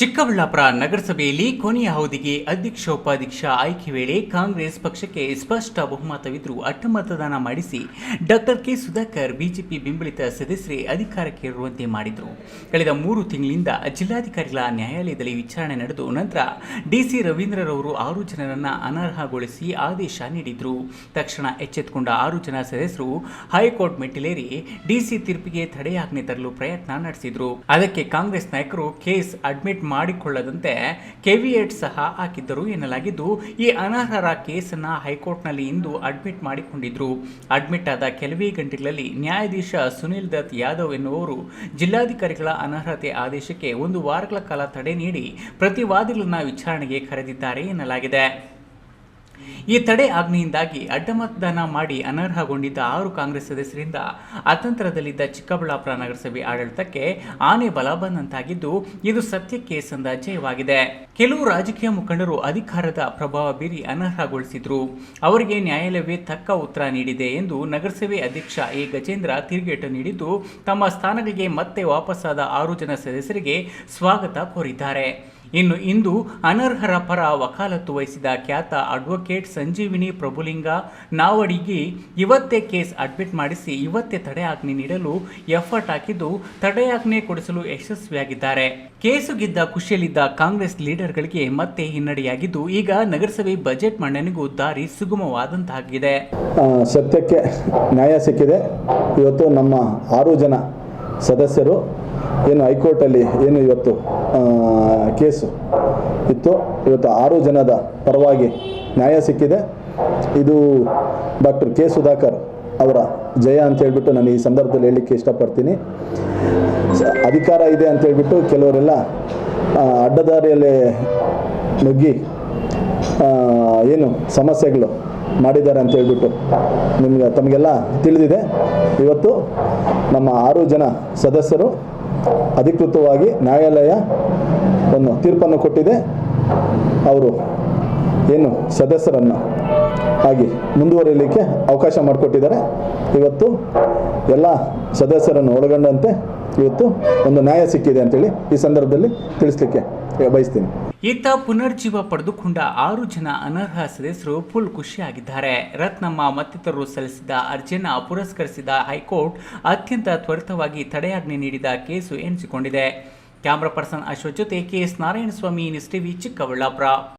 ಚಿಕ್ಕಬಳ್ಳಾಪುರ ನಗರಸಭೆಯಲ್ಲಿ ಕೊನೆಯ ಅವಧಿಗೆ ಅಧ್ಯಕ್ಷ ಉಪಾಧ್ಯಕ್ಷ ಆಯ್ಕೆ ವೇಳೆ ಕಾಂಗ್ರೆಸ್ ಪಕ್ಷಕ್ಕೆ ಸ್ಪಷ್ಟ ಬಹುಮತವಿದ್ದರೂ ಅಟ್ಟಮತದಾನ ಮಾಡಿಸಿ ಡಾಕ್ಟರ್ ಕೆ ಸುಧಾಕರ್ ಬಿಜೆಪಿ ಬೆಂಬಲಿತ ಸದಸ್ಯರೇ ಅಧಿಕಾರಕ್ಕೇರುವಂತೆ ಮಾಡಿದರು. ಕಳೆದ ಮೂರು ತಿಂಗಳಿಂದ ಜಿಲ್ಲಾಧಿಕಾರಿಗಳ ನ್ಯಾಯಾಲಯದಲ್ಲಿ ವಿಚಾರಣೆ ನಡೆದು ನಂತರ ಡಿಸಿ ರವೀಂದ್ರರವರು ಆರು ಜನರನ್ನು ಅನರ್ಹಗೊಳಿಸಿ ಆದೇಶ ನೀಡಿದ್ರು. ತಕ್ಷಣ ಎಚ್ಚೆತ್ತುಕೊಂಡ ಆರು ಜನ ಸದಸ್ಯರು ಹೈಕೋರ್ಟ್ ಮೆಟ್ಟಿಲೇರಿ ಡಿಸಿ ತೀರ್ಪಿಗೆ ತಡೆಯಾಜ್ಞೆ ತರಲು ಪ್ರಯತ್ನ ನಡೆಸಿದ್ರು. ಅದಕ್ಕೆ ಕಾಂಗ್ರೆಸ್ ನಾಯಕರು ಕೇಸ್ ಅಡ್ಮಿಟ್ ಮಾಡಿಕೊಳ್ಳದಂತೆ ಕೆವಿಯೇಟ್ ಸಹ ಹಾಕಿದ್ದರು ಎನ್ನಲಾಗಿದ್ದು, ಈ ಅನರ್ಹರ ಕೇಸನ್ನ ಹೈಕೋರ್ಟ್ನಲ್ಲಿ ಇಂದು ಅಡ್ಮಿಟ್ ಮಾಡಿಕೊಂಡಿದ್ರು. ಅಡ್ಮಿಟ್ ಆದ ಕೆಲವೇ ಗಂಟೆಗಳಲ್ಲಿ ನ್ಯಾಯಾಧೀಶ ಸುನಿಲ್ ದತ್ ಯಾದವ್ ಎನ್ನುವರು ಜಿಲ್ಲಾಧಿಕಾರಿಗಳ ಅನರ್ಹತೆ ಆದೇಶಕ್ಕೆ ಒಂದು ವಾರಗಳ ಕಾಲ ತಡೆ ನೀಡಿ ಪ್ರತಿವಾದಿಗಳನ್ನ ವಿಚಾರಣೆಗೆ ಕರೆದಿದ್ದಾರೆ ಎನ್ನಲಾಗಿದೆ. ಈ ತಡೆ ಆಜ್ಞೆಯಿಂದಾಗಿ ಅಡ್ಡಮತದಾನ ಮಾಡಿ ಅನರ್ಹಗೊಂಡಿದ್ದ ಆರು ಕಾಂಗ್ರೆಸ್ ಸದಸ್ಯರಿಂದ ಅತಂತ್ರದಲ್ಲಿದ್ದ ಚಿಕ್ಕಬಳ್ಳಾಪುರ ನಗರಸಭೆ ಆಡಳಿತಕ್ಕೆ ಆನೆ ಬಲ ಬಂದಂತಾಗಿದ್ದು ಇದು ಸತ್ಯಕ್ಕೆ ಸಂದ ಜಯವಾಗಿದೆ ಕೆಲವು ರಾಜಕೀಯ ಮುಖಂಡರು ಅಧಿಕಾರದ ಪ್ರಭಾವ ಬೀರಿ ಅನರ್ಹಗೊಳಿಸಿದ್ರು. ಅವರಿಗೆ ನ್ಯಾಯಾಲಯವೇ ತಕ್ಕ ಉತ್ತರ ನೀಡಿದೆ ಎಂದು ನಗರಸಭೆ ಅಧ್ಯಕ್ಷ ಎ. ಗಜೇಂದ್ರ ತಿರುಗೇಟು ನೀಡಿದ್ದು, ತಮ್ಮ ಸ್ಥಾನಗಳಿಗೆ ಮತ್ತೆ ವಾಪಸ್ಸಾದ ಆರು ಜನ ಸದಸ್ಯರಿಗೆ ಸ್ವಾಗತ ಕೋರಿದ್ದಾರೆ. ಇನ್ನು ಇಂದು ಅನರ್ಹರ ಪರ ವಕಾಲತ್ತು ವಹಿಸಿದ ಖ್ಯಾತ ಅಡ್ವೊಕೇಟ್ ಸಂಜೀವಿನಿ ಪ್ರಭುಲಿಂಗ ನಾವಡಿಗಿ ಇವತ್ತೇ ಕೇಸ್ ಅಡ್ಮಿಟ್ ಮಾಡಿಸಿ ಇವತ್ತೇ ತಡೆಯಾಜ್ಞೆ ನೀಡಲು ಎಫರ್ಟ್ ಹಾಕಿದ್ದು ತಡೆಯಾಜ್ಞೆ ಕೊಡಿಸಲು ಯಶಸ್ವಿಯಾಗಿದ್ದಾರೆ. ಕೇಸು ಗೆದ್ದ ಖುಷಿಯಲ್ಲಿದ್ದ ಕಾಂಗ್ರೆಸ್ ಲೀಡರ್ಗಳಿಗೆ ಮತ್ತೆ ಹಿನ್ನಡೆಯಾಗಿದ್ದು ಈಗ ನಗರಸಭೆ ಬಜೆಟ್ ಮಂಡನೆಗೂ ದಾರಿ ಸುಗಮವಾದಂತಾಗಿದೆ. ಸತ್ಯಕ್ಕೆ ನ್ಯಾಯ ಸಿಕ್ಕಿದೆ. ಇವತ್ತು ನಮ್ಮ ಆರು ಜನ ಸದಸ್ಯರು ಏನು ಹೈಕೋರ್ಟಲ್ಲಿ ಏನು ಇವತ್ತು ಕೇಸು ಇತ್ತು. ಇವತ್ತು ಆರು ಜನದ ಪರವಾಗಿ ನ್ಯಾಯ ಸಿಕ್ಕಿದೆ. ಇದು ಡಾಕ್ಟರ್ ಕೆ ಸುಧಾಕರ್ ಅವರ ಜಯ ಅಂತ ಹೇಳ್ಬಿಟ್ಟು ನಾನು ಈ ಸಂದರ್ಭದಲ್ಲಿ ಹೇಳಲಿಕ್ಕೆ ಇಷ್ಟಪಡ್ತೀನಿ. ಅಧಿಕಾರ ಇದೆ ಅಂತ ಹೇಳ್ಬಿಟ್ಟು ಕೆಲವರೆಲ್ಲ ಅಡ್ಡದಾರಿಯಲ್ಲಿ ನುಗ್ಗಿ ಏನು ಸಮಸ್ಯೆಗಳು ಮಾಡಿದ್ದಾರೆ ಅಂತ ಹೇಳ್ಬಿಟ್ಟು ನಿಮ್ಗೆ ತಮಗೆಲ್ಲ ತಿಳಿದಿದೆ. ಇವತ್ತು ನಮ್ಮ ಆರು ಜನ ಸದಸ್ಯರು ಅಧಿಕೃತವಾಗಿ ನ್ಯಾಯಾಲಯ ಒಂದು ತೀರ್ಪನ್ನು ಕೊಟ್ಟಿದೆ. ಅವರು ಏನು ಸದಸ್ಯರನ್ನು ಆಗಿ ಮುಂದುವರಿಯಲಿಕ್ಕೆ ಅವಕಾಶ ಮಾಡಿಕೊಟ್ಟಿದ್ದಾರೆ. ಇವತ್ತು ಎಲ್ಲ ಸದಸ್ಯರನ್ನು ಒಳಗೊಂಡಂತೆ ಇವತ್ತು ಒಂದು ನ್ಯಾಯ ಸಿಕ್ಕಿದೆ ಅಂತೇಳಿ ಈ ಸಂದರ್ಭದಲ್ಲಿ ತಿಳಿಸ್ಲಿಕ್ಕೆ ಬಯಸ್ತೀನಿ. ಇತ್ತ ಪುನರ್ಜೀವ ಪಡೆದುಕೊಂಡ ಆರು ಜನ ಅನರ್ಹ ಸದಸ್ಯರು ಫುಲ್ ಖುಷಿಯಾಗಿದ್ದಾರೆ. ರತ್ನಮ್ಮ ಮತ್ತಿತರರು ಸಲ್ಲಿಸಿದ ಅರ್ಜಿಯನ್ನು ಪುರಸ್ಕರಿಸಿದ ಹೈಕೋರ್ಟ್ ಅತ್ಯಂತ ತ್ವರಿತವಾಗಿ ತಡೆಯಾಜ್ಞೆ ನೀಡಿದ ಕೇಸು ಎನಿಸಿಕೊಂಡಿದೆ. ಕ್ಯಾಮ್ರಾ ಪರ್ಸನ್ ಅಶ್ವಥ್ ಜೊತೆ ಕೆಎಸ್ ನಾರಾಯಣಸ್ವಾಮಿ, ನ್ಯೂಸ್ ಚಿಕ್ಕಬಳ್ಳಾಪುರ.